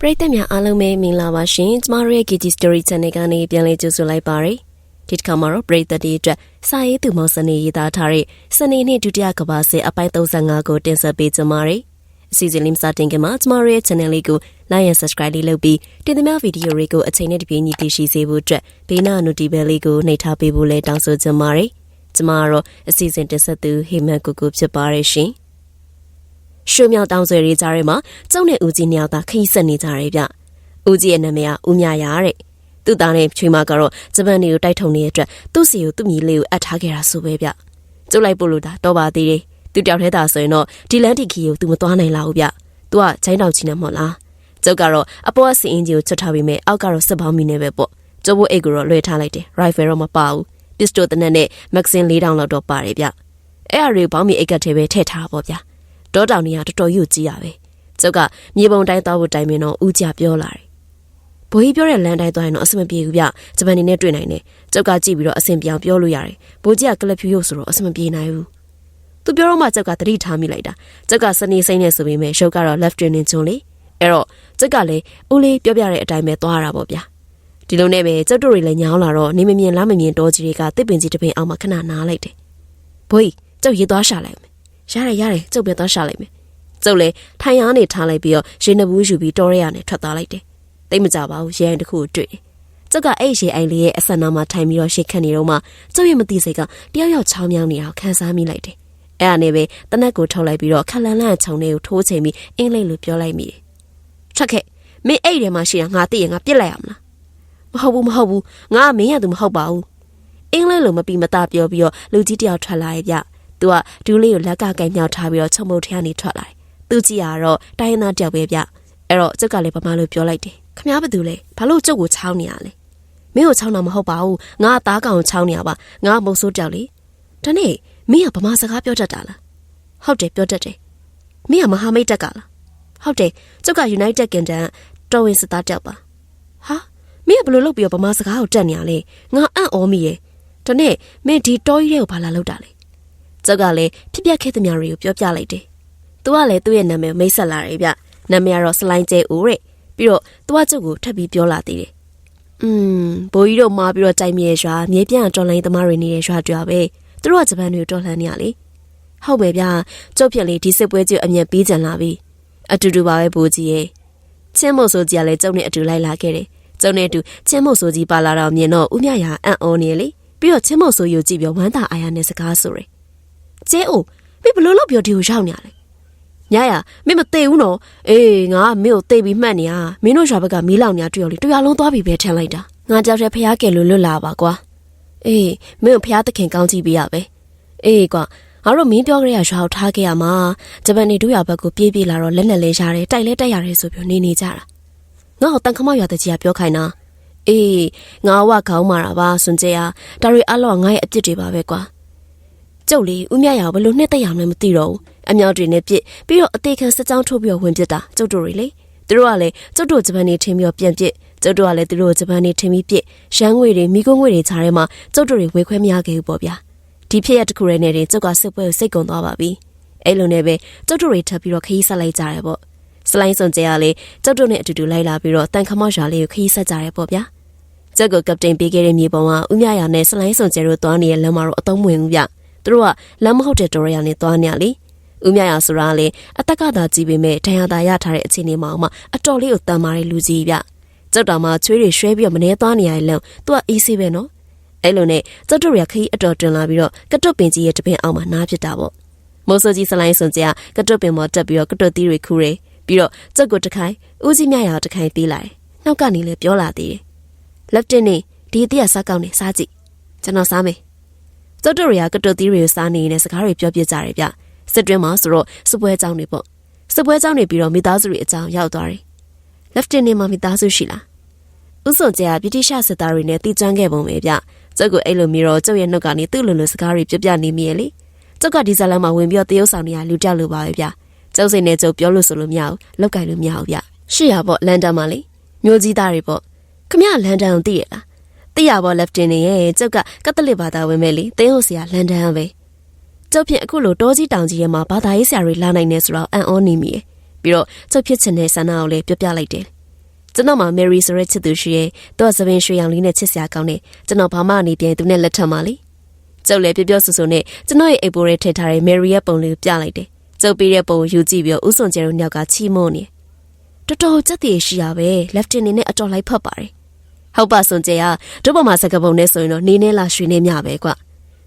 ပရိသတ်များအားလုံးပဲမင်္ဂလာပါရှင်ကျမတို့ရဲ့ KG Story Channel ကနေပြန်လည်ကြိုဆိုလိုက်ပါရစေဒီတစ်ခါမှာတော့ပရိသတ်တွေအတွက်စာရေးသူမောင်စနေရေးသားထားတဲ့စနေနေ့ဒုတိယကဘာစစ်အပိုင်း35ကိုတင်ဆက်ပေးကြပါရစေအစီအစဉ်လေးမစတင်ခင်မှာကျမတို့ရဲ့ channel လေးကို like and subscribe လေးလုပ်ပြီးတင်သမျှဗီဒီယိုတွေကိုအချိန်နဲ့တပြေးညီသိရှိစေဖို့အတွက်ဘေးနား notification လေးကိုနှိပ်ထားပေးဖို့လည်းတောင်းဆိုချင်ပါတယ်ကျမကတော့အစီအစဉ်တင်ဆက်သူဟေမန်ကိုကိုဖြစ်ပါရရှင် ရွှေမြောက်တောင်ဆွေတွေကြားထဲမှာကျုံနဲ့ဦးကြီးနှစ်ယောက်သာခရီးဆက်နေကြတယ်ဗျ။ဦးကြီးရဲ့နာမည်ကဦးမြရာတဲ့။သူ့သားနဲ့ချွေမကတော့ဂျပန်တွေကိုတိုက်ထုံနေတဲ့အတွက်သူ့စီကိုသူ့မိလေးကိုအပ်ထားခဲ့တာဆိုပဲဗျ။ကျုပ်လိုက်ပို့လို့တာတော့ပါသေးတယ်။သူတယောက်တည်းသာဆိုရင်တော့ဒီလန်တီခီကိုသူမသွားနိုင်လာဘူးဗျ။ तू ကချိုင်းတောင်ချီနေမဟုတ်လား။ကျုပ်ကတော့အပေါ်ကစီအင်ဂျီကိုချွတ်ထားပြီးမဲ့အောက်ကတော့စစ်ပေါင်းမီနေပဲပေါ့။ကျုပ်ဘိုးအိတ်ကိုတော့လွှဲထားလိုက်တယ်။ rifle တော့မပါဘူး။ pistol တနက်နဲ့ magazine ၄တောင်လောက်တော့ပါတယ်ဗျ။အဲ့အရေပေါင်းမီအိတ်ကထဲပဲထည့်ထားပါဗျာ။ တောတောင်တွေကတော်တော်ရွကြီးရပဲကျုပ်ကမြေပုံတိုင်းသွားဖို့တိုင်မင်းတော့ဦးကြပြောလာတယ်ဘိုးကြီးပြောတဲ့လမ်းတိုင်းသွားရင်တော့အဆင်မပြေဘူးဗျဂျပန်နေနဲ့တွေ့နိုင်တယ်ကျုပ်ကကြည့်ပြီးတော့အဆင်ပြောင်ပြောလို့ရတယ်ဘိုးကြီးကကလပ်ဖြူရုပ်ဆိုတော့အဆင်မပြေနိုင်ဘူးသူပြောတော့မှကျုပ်ကသတိထားမိလိုက်တာကျုပ်ကစနေစိမ့်နေဆိုပေမဲ့ရုပ်ကတော့ left training ကျွန်းလေအဲ့တော့ကျုပ်ကလည်းဦးလေးပြောပြတဲ့အတိုင်းပဲသွားတာပေါ့ဗျာဒီလိုနဲ့ပဲကျုပ်တို့တွေလည်းညောင်းလာတော့နေမမြင်လားမမြင်တော့ကြီးတွေကတစ်ပင်ကြီးတစ်ပင်အောင်မှခဏနားလိုက်တယ်ဘိုးကြီးကျုပ်ရေးသွားရှာလိုက်မယ် ရတယ်ရတယ်ကျုပ်ပဲသွားရှာလိုက်မယ်ကျုပ်လည်းထိုင်ရနေထားလိုက်ပြီးတော့ရေနဘူးယူပြီးတော်ရဲရနဲ့ထွက်သွားလိုက်တယ်တိတ်မကြပါဘူးရေအိမ်တစ်ခုကိုတွေ့တယ်ကျုပ်ကအဲ့ရေအိမ်လေးရဲ့အဆက်နာမှာထိုင်ပြီးတော့ရှေ့ခတ်နေတော့မှကျုပ်ရဲ့မသိစိတ်ကတယောက်ယောက်ချောင်းမြောင်းနေအောင်ခံစားမိလိုက်တယ်အဲ့ဒါနဲ့ပဲတနက်ကိုထုတ်လိုက်ပြီးတော့ခက်လန်းလန်းခြုံလေးကိုထိုးချိန်ပြီးအင်္ဂလိပ်လိုပြောလိုက်မိတယ်ထွက်ခဲ့မင်းအဲ့ဒီထဲမှာရှိတာငါသိရင်ငါပြစ်လိုက်ရမလားမဟုတ်ဘူးမဟုတ်ဘူးငါကမင်းရသူမဟုတ်ပါဘူးအင်္ဂလိပ်လိုမပြီးမသားပြောပြီးတော့လူကြီးတယောက်ထွက်လာရဲ့ဗျ သူကဒူးလေးကိုလက်ကကင်မြောက်ထားပြီးတော့ချုံမုတ်ထဲကနေထွက်လာတယ်။သူကြည့်ရတော့တိုင်းရင်းသားတယောက်ပဲဗျ။အဲ့တော့ကျုပ်ကလည်းဗမာလိုပြောလိုက်တယ်။ခမားဘာတူလဲ။ဘာလို့ကျုပ်ကိုချောင်းနေရလဲ။မင်းကိုချောင်းတာမဟုတ်ပါဘူး။ငါသားကောင်ကိုချောင်းနေရပါ။ငါမုံဆိုးတယောက်လေ။ဒါနဲ့မင်းကဗမာစကားပြောတတ်တာလား။ဟုတ်တယ်ပြောတတ်တယ်။မင်းကမဟာမိတ်တက်ကလား။ဟုတ်တယ်ကျုပ်က United Kingdom တော်ဝင်စစ်သားတယောက်ပါ။ဟာမင်းကဘယ်လိုလုပ်ပြီးတော့ဗမာစကားကိုတက်နေရလဲ။ငါအံ့ဩမိရဲ့။ဒါနဲ့မင်းဒီတော်ကြီးရဲ့ကိုဘာလာလုပ်တာလဲ။ ကျုပ်ကလည်းဖြစ်ပျက်ခဲ့သမျှတွေကိုပြောပြလိုက်တယ်။သူကလည်းသူ့ရဲ့နာမည်မိတ်ဆက်လာတယ်ဗျ။နာမည်ကတော့စလိုင်းကျဲဦးတဲ့။ပြီးတော့သူကကျုပ်ကိုထပ်ပြီးပြောလာသေးတယ်။อืมဘိုးကြီးတို့မှာပြီးတော့ကြိုက်မြေရွာမြေပြန့်တော်လိုင်းသမားတွေနေတဲ့ရွာတွေ့ပဲ။သူတို့ကဂျပန်တွေကိုတော်လှန်နေရလေ။ဟုတ်ပဲဗျာ။ကျုပ်ဖြစ်လေဒီစစ်ပွဲကြီးအမြင်ပေးကြလာပြီ။အတူတူပါပဲဘိုးကြီးရဲ့။ချင်းမို့ဆိုကြီးကလည်းကျုပ်နဲ့အတူလိုက်လာခဲ့တယ်။ကျုပ်နဲ့အတူချင်းမို့ဆိုကြီးပါလာတော့မြင်တော့ဦးမြရာအံ့ဩနေလေ။ပြီးတော့ချင်းမို့ဆိုယူကြည့်ပြီးဝမ်းသာအားရနဲ့စကားဆိုတယ်။ ကျဲအိုမင်းဘလို့လို့ပြောဒီကိုရောက်နေရလဲညရမင်းမသိဘူးနော်အေးငါမင်းကိုသိပြီးမှတ်နေရမင်းတို့ရွာဘက်ကမီးလောင်နေတွေ့ရောလေတရားလုံးသွားပြီပဲထန်လိုက်တာငါကြောက်တဲ့ဖះကဲလို့လွတ်လာပါကွာအေးမင်းကိုဖះသခင်ကောင်းကြည့်ပေးရပဲအေးကွာငါတို့မင်းပြောကြရရွာကိုထားခဲ့ရမှာဂျပန်နေတို့ရွာဘက်ကိုပြေးပြေးလာတော့လက်နဲ့လဲရတယ်တိုက်လဲတက်ရတယ်ဆိုပြီးနေနေကြတာငါ့ကိုတန်ခမရွာတကြီးကပြောခိုင်းတာအေးငါဝခေါင်းမာတာပါစွန်ကျဲရဒါတွေအလောငါရဲ့အပြစ်တွေပါပဲကွာ ကျုပ်လေးဦးမြရဘယ်လိုနှစ်သက်ရမလဲမသိတော့ဘူးအမြောက်တွေနဲ့ပြစ်ပြီးတော့အသေးခံစကြောင်းထုတ်ပြီးတော့ဝင်ပစ်တာကျုပ်တို့တွေလေသူတို့ကလည်းကျုပ်တို့ဂျပန်နေထင်းပြီးတော့ပြန်ပစ်ကျုပ်တို့ကလည်းသူတို့ဂျပန်နေထင်းပြီးပစ်ရန်ငွေတွေမိကုန်းငွေတွေခြားထဲမှာကျုပ်တို့တွေဝေခွဲမရခဲ့ဘူးပေါ့ဗျာဒီဖြစ်ရတစ်ခုရဲနဲ့တင်ကျုပ်ကစစ်ပွဲကိုစိတ်ကုန်သွားပါပြီအဲ့လိုနဲ့ပဲကျုပ်တို့တွေထပ်ပြီးတော့ခရီးဆက်လိုက်ကြတယ်ပေါ့စလိုင်းစွန်ကျဲကလေကျုပ်တို့နဲ့အတူတူလိုက်လာပြီးတော့တန်ခမောက်ရွာလေးကိုခရီးဆက်ကြတယ်ပေါ့ဗျာကျုပ်ကကပတိန်ပေးခဲ့တဲ့မြေပုံကဦးမြရာနဲ့စလိုင်းစွန်ကျဲတို့သွားနေတဲ့လမ်းမှာတော့အသုံးဝင်ဘူးဗျ သူတို့ကလမ်းမဟုတ်တဲ့တော်ရရနဲ့သွားနေရလေဦးမြရာဆိုတာလေအသက်ကသာကြီးပေမဲ့ဒဏ်ရာသာရထားတဲ့အခြေအနေမှာမှအတော်လေးကိုတန်မာတဲ့လူကြီးဗျကျုပ်တော်မှာချွေးတွေရွှဲပြီးတော့မနေသွားနေရတဲ့လမ်းသူကအေးဆေးပဲနော်အဲ့လိုနဲ့ကျုပ်တို့ရခကြီးအတော်တွင်လာပြီးတော့ကတွတ်ပင်ကြီးရဲ့တပင်အောင်မှာနားဖြစ်တာပေါ့မိုးစိုးကြီးစလိုင်းစွန်ကြီးကကတွတ်ပင်ပေါ်တက်ပြီးတော့ကတွတ်သီးတွေခူးတယ်ပြီးတော့ကျုပ်ကိုတခိုင်ဦးကြီးမြရာတခိုင်ပေးလိုက်နှောက်ကနေလည်းပြောလာသေးတယ်လက်တင်နေဒီအတိရစားကောင်းနေစားကြည့်ကျွန်တော်စားမယ် ကျုပ်တို့ရကတွတ်သီးတွေကိုစားနေနေတဲ့စကားတွေပြောပြကြတယ်ဗျစစ်တွင်းမှာဆိုတော့စစ်ပွဲအကြောင်းတွေပေါ့စစ်ပွဲအကြောင်းတွေပြီးတော့မိသားစုတွေအကြောင်းရောက်သွားတယ်။ Lieutenant မှာမိသားစုရှိလား။ဥစွန်ကျကဗြိတိရှစစ်သားတွေနဲ့တီးကျွမ်းခဲ့ပုံပဲဗျ။ကျုပ်ကအဲ့လိုမျိုးတော့ကျုပ်ရဲ့နှုတ်ကနေသူ့လိုလိုစကားတွေပြပြနေမိရဲ့လေ။ကျုပ်ကဒီဇလန်မှာဝင်ပြီးတော့တရုတ်ဆောင်နေရလူကြောက်လိုပါပဲဗျ။ကျုပ်စိတ်နဲ့ကျုပ်ပြောလို့ဆိုလို့မရဘူး။လောက်ကင်လို့မရဘူးဗျ။ရှိရပေါ့လန်ဒန်မှာလေ။မျိုးကြီးသားတွေပေါ့။ခမရလန်ဒန်ကိုသိရလား။ သိရပေါ့ Lieutenant ရဲ့ကျုပ်ကကက်သလစ်ဘာသာဝင်ပဲလေ။တင်းဟုတ်ဆရာလန်ဒန်ပဲ။ကျုပ်ဖြင့်အခုလိုတောကြီးတောင်ကြီးရဲ့မှာဘာသာရေးဆရာတွေလာနိုင်နေဆိုတော့အံ့ဩနေမိတယ်။ပြီးတော့ကျုပ်ဖြစ်ချင်တဲ့ဆန္ဒကိုလည်းပြောပြလိုက်တယ်ကျွန်တော်မှမယ်ရီဆိုတဲ့ချစ်သူရှိရဲ့သူကသပင်ရွှေရောင်လေးနဲ့ချစ်စရာကောင်းတယ်ကျွန်တော်ဘာမှအနေပြန်သူနဲ့လက်ထပ်မှလေကျုပ်လည်းပြောပြောဆူဆူနဲ့ကျွန်တော်ရဲ့အိပ်ပိုးထဲထည့်ထားတဲ့မယ်ရီရဲ့ပုံလေးကိုပြလိုက်တယ်ကျုပ်ပြီးတဲ့ပုံကိုယူကြည့်ပြီးတော့ဥစွန်ကျဲတို့ညောက်ကချီးမွမ်းနေတော်တော်ကြက်တည်ရှိရပဲ left နေနဲ့အတော်လိုက်ဖတ်ပါတယ် ဟုတ်ပါစွန်ကျဲကတို့ပေါ်မှာစကပုံနဲ့ဆိုရင်တော့နေနေလာရွှေနေမြပဲကွ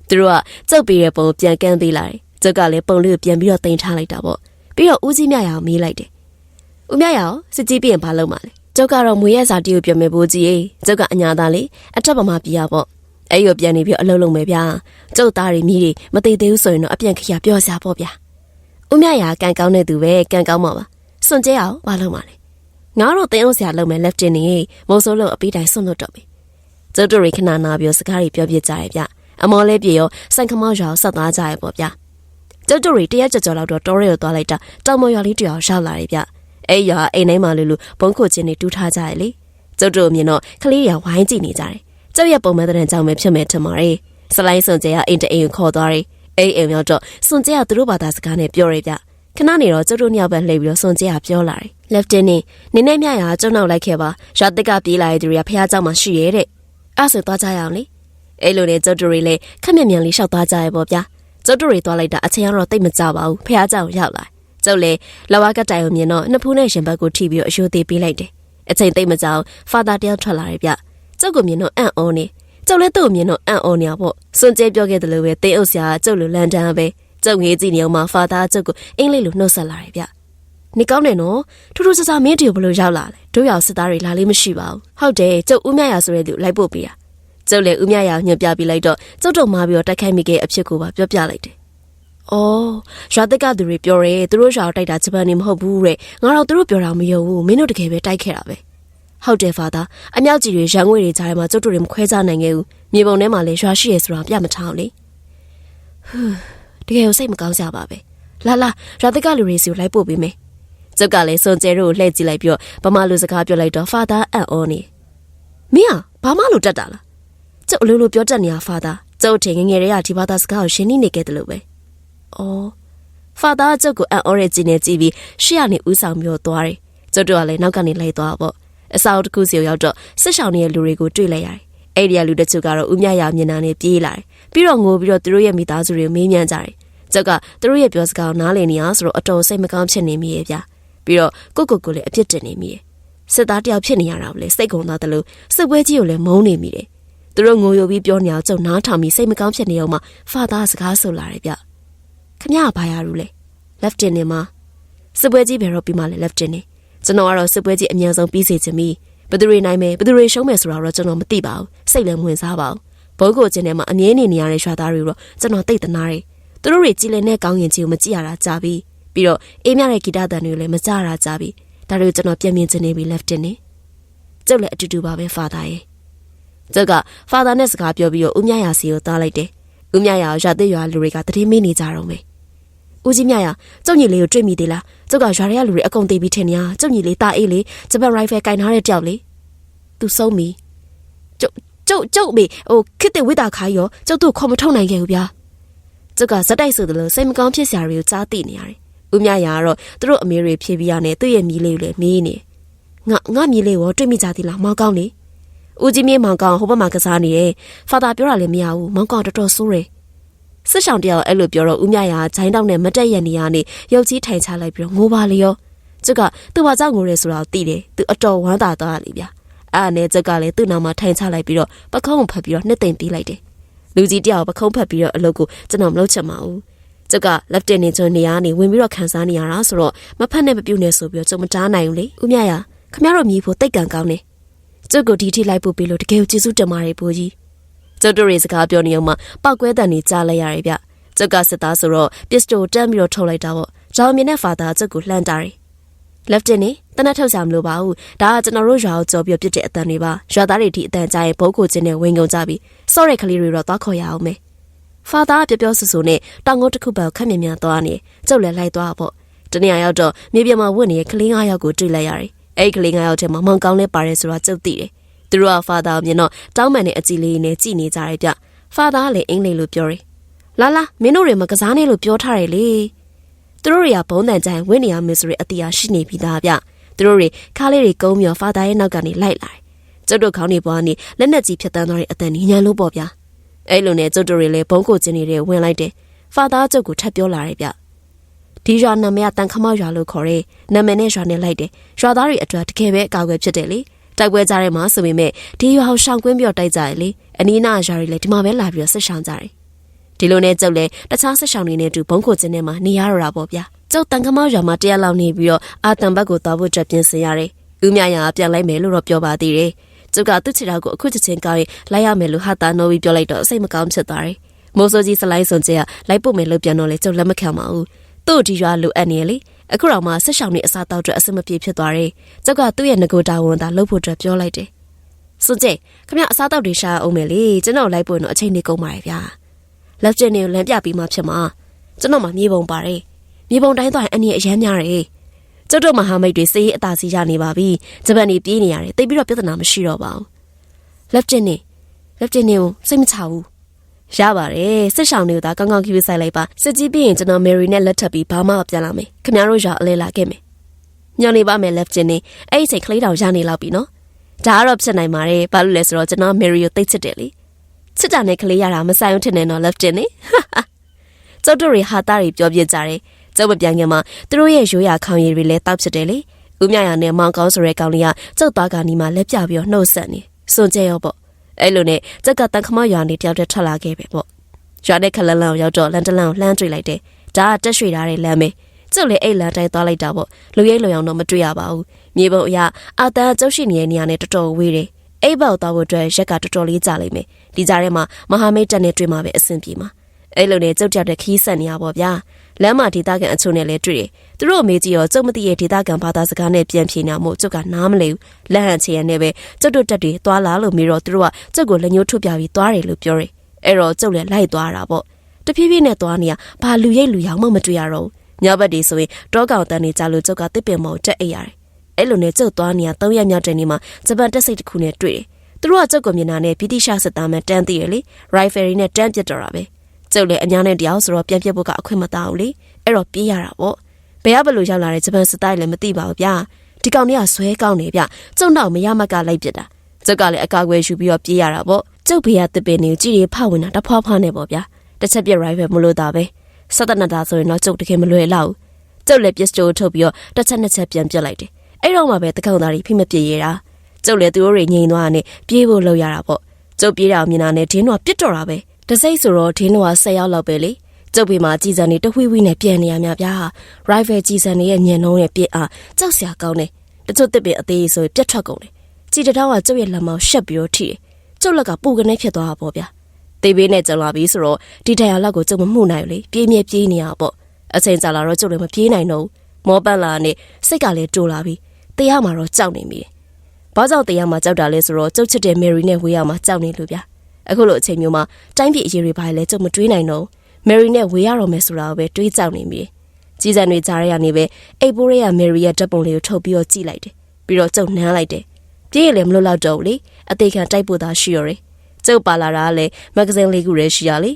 သူတို့ကကျုပ်ပြီးတဲ့ပုံကိုပြန်ကန်းပေးလာတယ်ကျုပ်ကလည်းပုံလေးကိုပြန်ပြီးတော့တင်ထားလိုက်တာပေါ့ပြီးတော့ဦးကြီးမြရအောင်မေးလိုက်တယ်ဦးမြရအောင်စစ်ကြီးပြင်ဘာလုပ်မှလဲကျုပ်ကတော့မွေရဲစာတီကိုပြောမယ်ဘိုးကြီးရေကျုပ်ကအညာသားလေအထက်ပမာပြရပေါ့အဲ့ရောပြန်နေပြီးအလုပ်လုပ်မယ်ဗျာကျုပ်သားတွေမိတွေမသေးသေးဘူးဆိုရင်တော့အပြန်ခရပြောစရာပေါ့ဗျာဦးမြရကန်ကောင်းတဲ့သူပဲကန်ကောင်းမှာပါစွန့်ကြဲအောင်ဘာလုပ်မှလဲ ငါတို့တင်းအောင်စရာလုပ်မယ် left နေမိုးစိုးလို့အပီးတိုင်းစွန့်လို့တော့ပြီကျုပ်တို့ရခဏနာပြီးစကားတွေပြောပြကြရဗျအမော်လေးပြေရောစိုင်ခမောက်ရွာကိုဆက်သွားကြရပေါ့ဗျာကျုပ်တို့တွေတရက်ကြော်ကြော်လောက်တော့တောရဲကိုသွားလိုက်တာတောင်မရွာလေးတရွာရောက်လာတယ်ဗျအဲ့ရွာအိမ်တိုင်းမှာလူလူဘုံခုချင်းတွေတူးထားကြရလေကျုပ်တို့မြင်တော့ကလေးတွေဝိုင်းကြည့်နေကြတယ်ကျုပ်ရဲ့ပုံမှန်တဲ့ကြောင်ပဲဖြစ်မယ်ထင်ပါတယ်စလိုင်းစွန်ကျဲကအိမ်တအိမ်ကိုခေါ်သွားတယ်အိမ်အိမ်ရောက်တော့စွန်ကျဲကသူတို့ဘာသာစကားနဲ့ပြောရပြခဏနေတော့ကျုပ်တို့ညောက်ပဲလှည့်ပြီးတော့စွန်ကျဲကပြောလာတယ် Lieutenant နင်းနေမြရာကျုံနောက်လိုက်ခဲ့ပါရွာတက်ကပြေးလာတဲ့သူတွေကဖះเจ้าမှာရှိရဲ့တဲ့အဲ့ဆိုသွားကြရအောင်လေအဲ့လိုနဲ့ကျုပ်တို့တွေလည်းခက်မြက်မြန်လေးရှောက်သွားကြရပေါ့ဗျာကျုပ်တို့တွေသွားလိုက်တာအချိန်ကတော့တိတ်မကြပါဘူးဖះเจ้าကိုရောက်လာကျုပ်လည်းလဝကတိုင်ကိုမြင်တော့နှစ်ဖူးနဲ့ရင်ဘတ်ကိုထိပြီးတော့အယိုသေးပေးလိုက်တယ်အချိန်တိတ်မကြအောင်ဖာသာတယောက်ထွက်လာတယ်ဗျကျုပ်ကိုမြင်တော့အံ့ဩနေကျုပ်လည်းသူ့ကိုမြင်တော့အံ့ဩနေရပေါ့စွန်ကျဲပြောခဲ့တယ်လို့ပဲတင်းအုပ်ဆရာကကျုပ်လိုလန်တန်းပဲကျုပ်ငေးကြည့်နေအောင်မှဖာသာကျုပ်ကိုအင်္ဂလိပ်လိုနှုတ်ဆက်လာတယ်ဗျ နေကောင်းတယ်နော်ထူးထူးဆဆမင်းတီကိုဘလို့ရောက်လာလဲတို့ရောက်စစ်သားတွေလာလေးမရှိပါဘူးဟုတ်တယ်ကျုပ်ဦးမြရာဆိုတဲ့သူလိုက်ပို့ပေးတာကျုပ်လည်းဦးမြရာညွှန်ပြပြလိုက်တော့ကျုပ်တို့မားပြီးတော့တိုက်ခိုက်မိခဲ့အဖြစ်ကိုပါပြောပြလိုက်တယ်။အော်ရွာတက်ကသူတွေပြောတယ်သူတို့ရွာကိုတိုက်တာဂျပန်နေမဟုတ်ဘူးတဲ့ငါတော့သူတို့ပြောတာမယုံဘူးမင်းတို့တကယ်ပဲတိုက်ခဲ့တာပဲ။ဟုတ်တယ်ဖာသာအမြောက်ကြီးတွေရန်ငွေတွေကြားထဲမှာကျုပ်တို့တွေမခွဲခြားနိုင်ခဲ့ဘူးမြေပုံထဲမှာလည်းရွာရှိရဲဆိုတာပြမထားလေ။ဟူးတကယ်ကိုစိတ်မကောင်းကြပါပဲ။လာလာရွာတက်ကလူတွေစီကိုလိုက်ပို့ပေးမယ်။ ကျုပ်ကလည်းစွန်ကျဲတို့ကိုလှည့်ကြည့်လိုက်ပြီးတော့ဗမာလူစကားပြောလိုက်တော့ဖာသာအံ့ဩနေ။မင်းကဘာမှလို့တက်တာလား။ကျုပ်အလိုလိုပြောတတ်နေရဖာသာကျုပ်ထင်ငယ်ငယ်တွေကဒီဘာသာစကားကိုရှင်းနေနေခဲ့တယ်လို့ပဲ။အော်ဖာသာကျုပ်ကိုအံ့ဩတဲ့ကြည့်နေကြည့်ပြီးရှေ့ကနေဦးဆောင်ပြီးတော့သွားတယ်။ကျုပ်တို့ကလည်းနောက်ကနေလိုက်သွားပေါ့။အစာအုပ်တစ်ခုစီကိုရောက်တော့စစ်ဆောင်နေတဲ့လူတွေကိုတွေ့လိုက်ရတယ်။အဲ့ဒီကလူတချို့ကတော့ဦးမြရာမျက်နှာနဲ့ပြေးလာတယ်။ပြီးတော့ငိုပြီးတော့သူတို့ရဲ့မိသားစုတွေကိုမေးမြန်းကြတယ်။ကျုပ်ကသူတို့ရဲ့ပြောစကားကိုနားလည်နေအောင်ဆိုတော့အတော်စိတ်မကောင်းဖြစ်နေမိရဲ့ဗျာ။ ပြီးတော့ကိုကိုကိုလည်းအပြစ်တင်နေမိရဲ့။စစ်သားတယောက်ဖြစ်နေရတာကိုလည်းစိတ်ကုန်သွားတယ်လို့စစ်ပွဲကြီးကိုလည်းမုန်းနေမိတယ်။သူတို့ငိုယိုပြီးပြောနေအောင်ကျုပ်နားထောင်ပြီးစိတ်မကောင်းဖြစ်နေအောင်မှဖာသားစကားဆိုလာတယ်ဗျ။ခမရဘာရူလဲ။ left in နေမှာစစ်ပွဲကြီးဘယ်တော့ပြီးမှလဲ left in နေကျွန်တော်ကတော့စစ်ပွဲကြီးအမြန်ဆုံးပြီးစေချင်ပြီဘယ်သူတွေနိုင်မယ်ဘယ်သူတွေရှုံးမယ်ဆိုတာတော့ကျွန်တော်မသိပါဘူးစိတ်လည်းမဝင်စားပါဘူးဘုန်းကိုကျင်းထဲမှာအမြဲနေနေရတဲ့ရွာသားတွေတော့ကျွန်တော်သိတဲ့နားတယ်သူတို့တွေကြည်လည်တဲ့ကောင်းရင်ကြီးကိုမကြည့်ရတာကြာပြီ ပြီးတော့အေးမြတဲ့ဂီတတန်တွေကိုလည်းမကြရတာကြာပြီဒါတွေကိုကျွန်တော်ပြန်မြင်ချင်နေပြီ left in နေကျုပ်လည်းအတူတူပါပဲ father ရဲ့ကျုပ်က father နဲ့စကားပြောပြီးတော့ဦးမြရာစီကိုတားလိုက်တယ်ဦးမြရာရွာသိရွာလူတွေကတတိမေးနေကြတော့မယ်ဦးကြီးမြရာကျုပ်ညီလေးကိုတွေ့မိသေးလားကျုပ်ကရွာတွေကလူတွေအကုန်သိပြီးထင်နေရကျုပ်ညီလေးတာအေးလေးဂျပန်ရိုင်ဖယ်ကင်ထားတဲ့တယောက်လေသူဆုံးပြီကျုပ်ကျုပ်ကျုပ်မေဟိုခစ်တဲ့ဝိတာခါရောကျုပ်တို့ခေါ်မထုတ်နိုင်ခဲ့ဘူးဗျာကျုပ်ကဇက်တိုက်ဆိုတယ်လို့စိတ်မကောင်းဖြစ်စရာတွေကိုကြားသိနေရတယ် ဦးမြရာကတော့သူတို့အမေတွေဖြေပြရနဲ့သူ့ရဲ့မိလေးကိုလည်းမေးနေငါငါမိလေးကိုတွေ့မိကြသေးလားမောင်ကောင်းလေဦးကြီးမြင့်မောင်ကောင်းဟိုဘက်မှာကစားနေတယ်ဖာသာပြောတာလည်းမရဘူးမောင်ကောင်းတော်တော်ဆိုးတယ်စစ်ဆောင်တယောက်အဲ့လိုပြောတော့ဦးမြရာဂျိုင်းတောက်နဲ့မတက်ရနေရနေရုပ်ကြီးထိုင်ချလိုက်ပြီးတော့ငိုပါလေရောကျုပ်ကသူ့ဘာကြောင့်ငိုရဲဆိုတာကိုသိတယ်သူအတော်ဝမ်းသာသွားတယ်ဗျာအဲ့နဲ့ကျုပ်ကလည်းသူ့နာမှာထိုင်ချလိုက်ပြီးတော့ပခုံးကိုဖတ်ပြီးတော့နှစ်သိမ့်ပေးလိုက်တယ်လူကြီးတယောက်ပခုံးဖတ်ပြီးတော့အလုပ်ကိုကျွန်တော်မလုပ်ချင်ပါဘူး ကျုပ်က left နေချွန်နေရနေဝင်ပြီးတော့ခံစားနေရတာဆိုတော့မဖက်နဲ့မပြုတ်နဲ့ဆိုပြီးတော့ကျုပ်မတားနိုင်ဘူးလေဦးမြရာခမရတော့မြည်ဖို့တိတ်ကန်ကောင်းတယ်ကျုပ်ကိုဒီထိလိုက်ဖို့ပြီးလို့တကယ်ကိုကျေးဇူးတင်ပါတယ်ဘိုးကြီးကျုပ်တို့ရေစကားပြောနေအောင်မှပောက်ကွဲတန်နေကြားလိုက်ရတယ်ဗျကျုပ်ကစစ်သားဆိုတော့ပစ္စတိုတန်းပြီးတော့ထုတ်လိုက်တာပေါ့ဂျောင်မြင်တဲ့ဖာသာကျုပ်ကိုလှမ်းတာတယ် left နေတနက်ထုတ်ကြမလို့ပါဘူးဒါကကျွန်တော်တို့ရွာကိုကြော်ပြီးပြစ်တဲ့အတန်တွေပါရွာသားတွေဒီအတန်ကြားရင်ဘုတ်ကိုချင်းနဲ့ဝင်ကုန်ကြပြီစော့တဲ့ကလေးတွေတော့သွားခေါ်ရအောင်မယ် ဖာသာပြောပြောဆူဆူနဲ့တောင်ကုန်းတစ်ခုပဲခက်မြင်မြန်သွားနေကျုပ်လည်းလိုက်သွားပေါ့တနေ့ရောက်တော့မြေပြင်မှာဝတ်နေတဲ့ကလေး၅ယောက်ကိုတွေ့လိုက်ရတယ်အဲ့ဒီကလေး၅ယောက်ထဲမှာမောင်ကောင်းလေးပါတယ်ဆိုတာကျုပ်သိတယ်သူတို့ကဖာသာကိုမြင်တော့တောင်းပန်တဲ့အကြည့်လေးနဲ့ကြည်နေကြတယ်ဗျဖာသာကလည်းအင်္ဂလိပ်လိုပြောတယ်လာလာမင်းတို့တွေမကစားနဲ့လို့ပြောထားတယ်လေသူတို့တွေကဘုံတန်ကြိုင်ဝင့်နေရမယ်ဆိုတဲ့အတီးအားရှိနေပြီးသားဗျသူတို့တွေခါးလေးတွေကုန်းပြီးတော့ဖာသာရဲ့နောက်ကနေလိုက်လာတယ်ကျုပ်တို့ခေါင်းတွေပေါ်ကနေလက်နက်ကြီးဖြတ်တန်းသွားတဲ့အတန်ညံလို့ပေါ့ဗျာ အဲ့လိုနဲ့ကျုပ်တို့တွေလည်းဘုံကိုကျင်းနေတဲ့ဝင်လိုက်တယ်ဖာသာကျုပ်ကိုထပ်ပြောလာတယ်ဗျဒီရွာနာမည်ကတန်ခမောက်ရွာလို့ခေါ်တယ်နာမည်နဲ့ရွာနဲ့လိုက်တယ်ရွာသားတွေအတွက်တကယ်ပဲအကာအကွယ်ဖြစ်တယ်လေတိုက်ပွဲကြားထဲမှာဆိုပေမဲ့ဒီရွာကိုရှောင်ကွင်းပြီးတော့တိုက်ကြရလေအနီးနားရွာတွေလည်းဒီမှာပဲလာပြီးတော့ဆက်ရှောင်ကြတယ်ဒီလိုနဲ့ကျုပ်လည်းတခြားဆက်ရှောင်တွေနဲ့အတူဘုံကိုကျင်းထဲမှာနေရတော့တာပေါ့ဗျာကျုပ်တန်ခမောက်ရွာမှာတရက်လောက်နေပြီးတော့အာတန်ဘက်ကိုသွားဖို့အတွက်ပြင်ဆင်ရတယ်ဦးမြရာပြန်လိုက်မယ်လို့တော့ပြောပါသေးတယ် ကျုပ်ကသူ့ချီတော်ကိုအခုချက်ချင်းကောင်းရင်လိုက်ရမယ်လို့ဟာတာနိုးပြီးပြောလိုက်တော့စိတ်မကောင်းဖြစ်သွားတယ်မိုးစိုးကြီးစလိုက်စွန်ကျဲကလိုက်ပို့မယ်လို့ပြန်တော့လေကျုပ်လက်မခံပါဘူးသူ့ဒီရွာလိုအပ်နေလေအခုတော့မှဆက်ရှောင်နေအစားတောက်အတွက်အဆင်မပြေဖြစ်သွားတယ်ကျုပ်ကသူ့ရဲ့ငကိုတာဝန်သာလှုပ်ဖို့အတွက်ပြောလိုက်တယ်စွန်ကျဲခမအစားတောက်တွေရှာအောင်မယ်လေကျွန်တော်လိုက်ပို့ရင်တော့အချိန်နေကုန်ပါတယ်ဗျာလက်ကျင်နေကိုလမ်းပြပြီးမှဖြစ်မှာကျွန်တော်မှမြေပုံပါတယ်မြေပုံတိုင်းသွားရင်အနည်းအရမ်းများတယ် ကျုပ်တို့မဟာမိတ်တွေစေးအသာစီရနေပါပြီဂျပန်နေပြေးနေရတယ်တိတ်ပြီးတော့ပြဿနာမရှိတော့ပါဘူးလက်ကျင်နေလက်ကျင်နေကိုစိတ်မချဘူးရပါတယ်စစ်ဆောင်တွေကိုသာကောင်းကောင်းကြည့်ဆိုင်လိုက်ပါစစ်ကြီးပြီးရင်ကျွန်တော်မယ်ရီနဲ့လက်ထပ်ပြီးဘာမှမပြန်လာမယ်ခင်ဗျားတို့ရွာအလဲလာခဲ့မယ်ညောင်နေပါမယ်လက်ကျင်နေအဲ့ဒီချိန်ကလေးတောင်ရနေလောက်ပြီနော်ဒါကတော့ဖြစ်နိုင်ပါတယ်ဘာလို့လဲဆိုတော့ကျွန်တော်မယ်ရီကိုသိချစ်တယ်လေချစ်တာနဲ့ကလေးရတာမဆိုင်ဘူးထင်တယ်နော်လက်ကျင်နေကျုပ်တို့တွေဟာသားတွေပြောပြကြတယ် ကျုပ်မပြန်ခင်မှာသူတို့ရဲ့ရိုးရာခေါင်းရည်တွေလည်းတောက်ဖြစ်တယ်လေဦးမြရနဲ့မောင်ကောင်းဆိုတဲ့ကောင်လေးကကျုပ်သားကနီမှာလက်ပြပြီးတော့နှုတ်ဆက်နေစွန်ကြဲရောပေါ့အဲ့လိုနဲ့ကျက်ကတန်ခမရွာနေတယောက်တည်းထွက်လာခဲ့ပဲပေါ့ရွာနဲ့ခလလန်ရောက်တော့လန်တလန်ကိုလှမ်းတွေ့လိုက်တယ်ဒါကတက်ရွှေထားတဲ့လမ်းပဲကျုပ်လည်းအဲ့လမ်းတိုင်းသွားလိုက်တာပေါ့လူရိပ်လုံအောင်တော့မတွေ့ရပါဘူးမြေပုံအရအာတန်ကျုပ်ရှိနေတဲ့နေရာနဲ့တော်တော်ဝေးတယ်အိပ်ပေါက်သွားဖို့အတွက်ရက်ကတော်တော်လေးကြာလိမ့်မယ်ဒီကြားထဲမှာမဟာမိတ်တက်နဲ့တွေ့မှာပဲအဆင်ပြေမှာအဲ့လိုနဲ့ကျုပ်ကြောက်တဲ့ခီးဆက်နေရပါဗျာ လမ်းမှာဒေသခံအချို့နဲ့လည်းတွေ့တယ်သူတို့အမေကြီးရောကျုပ်မသိရဲ့ဒေသခံဘာသာစကားနဲ့ပြန်ဖြေနေမို့ကျုပ်ကနားမလဲဘူးလက်ဟန်ချေရနဲ့ပဲကျုပ်တို့တက်တွေသွားလာလို့မေးတော့သူတို့ကကျုပ်ကိုလက်ညှိုးထုတ်ပြပြီးသွားတယ်လို့ပြောတယ်အဲ့တော့ကျုပ်လည်းလိုက်သွားတာပေါ့တဖြည်းဖြည်းနဲ့သွားနေရဘာလူရိတ်လူရောင်မှမတွေ့ရတော့ဘူးညဘက်ဒီဆိုရင်တောကောင်တန်းနေကြလို့ကျုပ်ကတစ်ပင်မောင်တက်အိပ်ရတယ်အဲ့လိုနဲ့ကျုပ်သွားနေရ၃ရက်မြောက်တဲ့နေ့မှာဂျပန်တက်စိတ်တစ်ခုနဲ့တွေ့တယ်သူတို့ကကျုပ်ကိုမြင်တာနဲ့ဗြိတိရှစစ်သားမှတန်းသိရလေရိုင်ဖယ်ရီနဲ့တန်းပစ်တော့တာပဲ ကျုပ်လည်းအညာနဲ့တယောက်ဆိုတော့ပြန်ပြစ်ဖို့ကအခွင့်မသားဘူးလေအဲ့တော့ပြေးရတာပေါ့ဘယ်ကဘလို့ရောက်လာတဲ့ဂျပန်စစ်သားလည်းမသိပါဘူးဗျာဒီကောင်တွေကဆွဲကောင်းနေဗျကျုံတော့မရမကလိုက်ပစ်တာကျုပ်ကလည်းအကာအကွယ်ယူပြီးတော့ပြေးရတာပေါ့ကျုပ်ဖေရတစ်ပင်နေကြည်ရီဖောက်ဝင်တာတဖွာဖွာနဲ့ပေါ့ဗျာတစ်ချက်ပြရိုင်ဖယ်မလို့တာပဲစက်တနတာဆိုရင်တော့ကျုပ်တကယ်မလွယ်လောက်ကျုပ်လည်းပစ္စတိုထုတ်ပြီးတော့တစ်ချက်နှစ်ချက်ပြန်ပြစ်လိုက်တယ်အဲ့တော့မှပဲတကောင်သားတွေဖိမပြစ်ရတာကျုပ်လည်းသူတို့တွေငြိမ်သွားတာနဲ့ပြေးဖို့လုပ်ရတာပေါ့ကျုပ်ပြေးတာမြင်တာနဲ့ဒင်းတော့ပြစ်တော့တာပဲ တစိမ့်ဆိုတော့ဒင်းတော့10ရောက်လောက်ပဲလေကျုပ်ပေမှာကြည်စံနေတဝှိဝှိနဲ့ပြန်နေရများဗျာရိုင်ဖယ်ကြည်စံနေရဲ့ညံနှုံးနဲ့ပြစ်အားကြောက်စရာကောင်းတယ်တချို့တစ်ပင်အသေးဆိုပြက်ထွက်ကုန်တယ်ကြည်တတောင်းကကျုပ်ရဲ့လက်မောင်းရှက်ပြီးတော့ထိတယ်ကျုပ်လက်ကပူကနေဖြစ်သွားတာပေါ့ဗျာတေးဘေးနဲ့ကြုံလာပြီဆိုတော့ဒီတရာလောက်ကိုကျုပ်မမှုနိုင်ဘူးလေပြေးမြဲပြေးနေရပေါ့အချိန်ကြာလာတော့ကျုပ်လည်းမပြေးနိုင်တော့ဘူးမောပန့်လာနဲ့စိတ်ကလည်းတိုးလာပြီတရားမှာတော့ကြောက်နေမိတယ်ဘာကြောင့်တရားမှာကြောက်တာလဲဆိုတော့ကျုပ်ချစ်တဲ့မယ်ရီနဲ့ဝေးရမှာကြောက်နေလို့ဗျာ အခုလိုအချိန်မျိုးမှာတိုင်းပြည်အရေးတွေဘာလဲကျုပ်မတွေးနိုင်တော့မယ်ရီနဲ့ဝေးရတော့မယ်ဆိုတာကိုပဲတွေးကြောက်နေမိတယ်ကြီးစံတွေကြားရရနေပဲအိတ်ပိုးရဲရမယ်ရီရဲ့ဓာတ်ပုံလေးကိုထုတ်ပြီးတော့ကြည့်လိုက်တယ်ပြီးတော့ကျုပ်နှမ်းလိုက်တယ်ပြေးရလည်းမလို့တော့တော့လေအသေးခံတိုက်ဖို့သာရှိရတယ်ကျုပ်ပါလာတာကလည်းမဂဇင်းလေးခုရဲရှိရလေ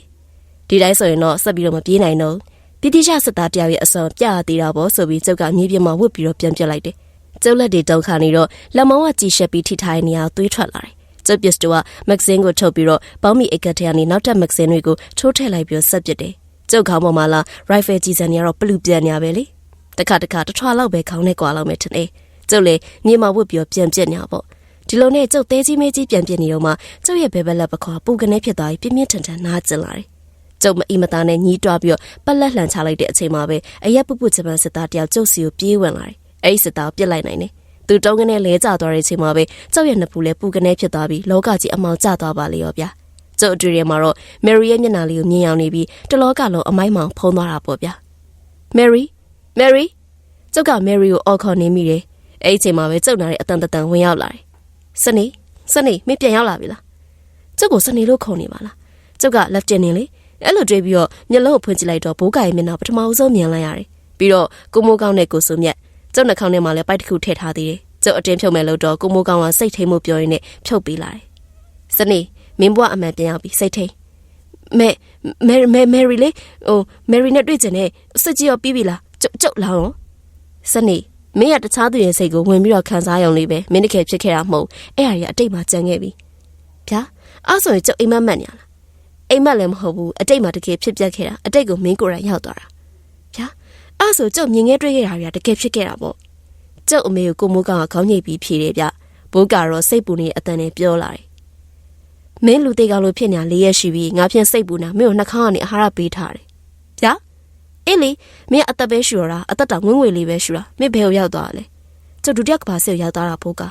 ဒီတိုင်းဆိုရင်တော့ဆက်ပြီးတော့မပြေးနိုင်တော့တိတိကျစစ်သားတယောက်ရဲ့အစွမ်းပြရသေးတာပေါ့ဆိုပြီးကျုပ်ကမြေပြင်မှာဝတ်ပြီးတော့ပြန်ပြလိုက်တယ်ကျုပ်လက်တွေတုံခါနေတော့လက်မောင်းကကြည်ရှက်ပြီးထိထားတဲ့နေရာကိုသွေးထွက်လာတယ် ကျုပ်ပစ္စတိုကမဂဇင်းကိုထုတ်ပြီးတော့ပေါင်းမီအိတ်ကတ်ထဲကနေနောက်ထပ်မဂဇင်းတွေကိုထိုးထည့်လိုက်ပြီးဆက်ပစ်တယ်ကျုပ်ခေါင်းပေါ်မှာလာရိုင်ဖယ်ကြီးစံနေတော့ပလူပြန်နေရပဲလေတခါတခါတထွာလောက်ပဲခေါင်းနဲ့ကွာလောက်မယ်ထင်တယ်ကျုပ်လေမြေမှာဝတ်ပြီးတော့ပြန်ပြစ်နေပါပေါ့ဒီလိုနဲ့ကျုပ်သေးကြီးမေးကြီးပြန်ပြစ်နေတော့မှကျုပ်ရဲ့ဘဲဘက်လက်ပခွာပူကနေဖြစ်သွားပြီးပြင်းပြင်းထန်ထန်နားကျင်လာတယ်ကျုပ်မအီမသားနဲ့ညီးတွားပြီးတော့ပက်လက်လှန်ချလိုက်တဲ့အချိန်မှာပဲအရက်ပပဂျပန်စစ်သားတယောက်ကျုပ်စီကိုပြေးဝင်လာတယ်။အဲ့ဒီစစ်သားကိုပြစ်လိုက်နိုင်တယ်။ သူတုံးကနေလဲကျသွားတဲ့အချိန်မှာပဲကျုပ်ရဲ့နှစ်ဖူးလည်းပူကနေဖြစ်သွားပြီးလောကကြီးအမောင်ကျသွားပါလေရောဗျာ။ကျုပ်အတွေ့ထဲမှာတော့မယ်ရီရဲ့မျက်နှာလေးကိုမြင်အောင်နေပြီးတလောကလုံးအမိုက်မောင်ဖုံးသွားတာပေါ့ဗျာ။မယ်ရီမယ်ရီကျုပ်ကမယ်ရီကိုအော်ခေါ်နေမိတယ်။အဲ့ဒီအချိန်မှာပဲကျုပ်နာတဲ့အတန်တန်ဝင်ရောက်လာတယ်။စနေစနေမင်းပြန်ရောက်လာပြီလား။ကျုပ်ကိုစနေလို့ခေါ်နေပါလား။ကျုပ်ကလက်ကျင်နေလေအဲ့လိုတွေးပြီးတော့မျက်လုံးကိုဖွင့်ကြည့်လိုက်တော့ဘိုးကရဲ့မျက်နှာပထမအဆုံးမြင်လိုက်ရတယ်ပြီးတော့ကိုမိုးကောင်းနဲ့ကိုစုမြတ် ကျုပ်နှာခေါင်းထဲမှာလည်းပိုက်တစ်ခုထည့်ထားသေးတယ်ကျုပ်အတင်းဖြုတ်မယ်လို့တော့ကိုမိုးကောင်းကစိတ်ထိန်မှုပြောရင်းနဲ့ဖြုတ်ပေးလာတယ်စနေမင်းဘွားအမှန်ပြန်ရောက်ပြီစိတ်ထိန်မဲမဲမဲမယ်ရီလေဟိုမယ်ရီနဲ့တွေ့ကျင်တဲ့စစ်ကြီးရောပြီးပြီလားကျုပ်ကျုပ်လာရောစနေမင်းကတခြားသူရဲ့စိတ်ကိုဝင်ပြီးတော့ခံစားရုံလေးပဲမင်းတကယ်ဖြစ်ခဲ့တာမဟုတ်အဲ့ဟာကြီးအတိတ်မှာကြံခဲ့ပြီဗျာအဲ့ဆိုရင်ကျုပ်အိမ်မက်မက်နေရလားအိမ်မက်လည်းမဟုတ်ဘူးအတိတ်မှာတကယ်ဖြစ်ပျက်ခဲ့တာအတိတ်ကိုမင်းကိုယ်တိုင်ရောက်သွားတာဗျာ အဲ့ဆိုကျုပ်မြင်ခဲ့တွေ့ခဲ့တာတွေကတကယ်ဖြစ်ခဲ့တာပေါ့ကျုပ်အမေကိုကိုမိုးကောင်ကခေါင်းညိတ်ပြီးဖြေတယ်ဗျဘိုးကတော့စိတ်ပူနေတဲ့အတန်နဲ့ပြောလာတယ်မင်းလူသေးကောင်လို့ဖြစ်နေတာလေးရက်ရှိပြီငါဖြင့်စိတ်ပူနေတာမင်းကိုနှာခေါင်းကနေအာဟာရပေးထားတယ်ဗျာအေးလေမင်းအသက်ပဲရှူရတာအသက်တောင်ငွေ့ငွေ့လေးပဲရှူတာမင်းဘယ်ကိုရောက်သွားလဲကျုပ်ဒုတိယကဘာစစ်ကိုရောက်သွားတာဘိုးက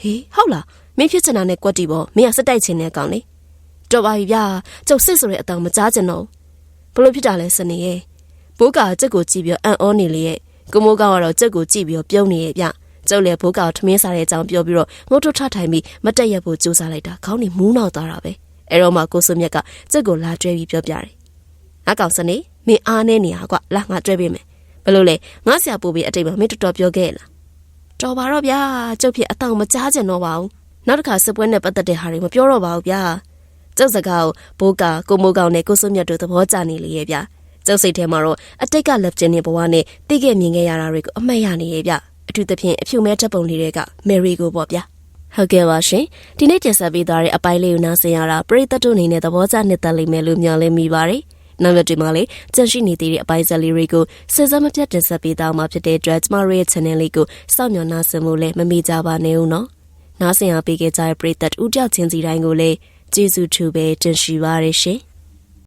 ဟေးဟုတ်လားမင်းဖြစ်ချင်တာနဲ့ကွက်တီပေါ့မင်းကစက်တိုက်ချင်တဲ့ကောင်လေတော်ပါပြီဗျာကျုပ်စစ်ဆိုတဲ့အတောင်မကြားချင်တော့ဘလို့ဖြစ်တာလဲစနေရဲ့ ဘိုးကကျုပ်ကိုကြည့်ပြီးအံ့ဩနေလေရဲ့ကိုမိုးကောင်ကတော့ကျုပ်ကိုကြည့်ပြီးပြုံးနေရဲ့ဗျကျုပ်လည်းဘိုးကထမင်းစားတဲ့အကြောင်းပြောပြီးတော့ငုတ်ထုတ်ထထိုင်ပြီးမတက်ရက်ဖို့ကြိုးစားလိုက်တာခေါင်းနေမူးနောက်သွားတာပဲအဲ့တော့မှကိုစုမြက်ကကျုပ်ကိုလာကျွဲပြီးပြောပြတယ်ငါကောင်စနေမင်းအားနေနေရကွာလာငါတွဲပေးမယ်ဘယ်လို့လဲငါဆရာပို့ပြီးအတိတ်မှာမင်းတော်တော်ပြောခဲ့လားတော်ပါတော့ဗျာကျုပ်ဖြစ်အတောင်မကြားကျင်တော့ပါဘူးနောက်တစ်ခါစစ်ပွဲနဲ့ပတ်သက်တဲ့ဟာတွေမပြောတော့ပါဘူးဗျာကျုပ်စကားကိုဘိုးကကိုမိုးကောင်နဲ့ကိုစွမြတ်တို့သဘောကျနေလေရဲ့ဗျာ ကျုပ်စိတ်ထဲမှာတော့အတိတ်ကလက်ကျင်းနေဘဝနဲ့တိခဲ့မြင်ခဲ့ရတာတွေကိုအမှတ်ရနေရဲ့ဗျအထူးသဖြင့်အဖြူမဲတပ်ပုံလေးတွေကမယ်ရီကိုပေါ့ဗျာဟုတ်ကဲ့ပါရှင်ဒီနေ့တင်ဆက်ပေးသွားတဲ့အပိုင်းလေးကိုနားဆင်ရတာပရိသတ်တို့အနေနဲ့သဘောကျနှစ်သက်လိမ့်မယ်လို့မျှော်လင့်မိပါတယ်နောက်ရက်တွေမှာလည်းကြန့်ရှိနေသေးတဲ့အပိုင်းဇာတ်လေးတွေကိုစစမပြတ်တင်ဆက်ပေးသွားမှာဖြစ်တဲ့အတွက်ကျမတို့ရဲ့ channel လေးကိုစောင့်မျှော်နှားဆင်ဖို့လည်းမမေ့ကြပါနဲ့ဦးနော်နားဆင်အားပေးခဲ့ကြတဲ့ပရိသတ်ဦးတယောက်ချင်းစီတိုင်းကိုလည်းကျေးဇူးထူပဲတင်ရှိပါရရှင်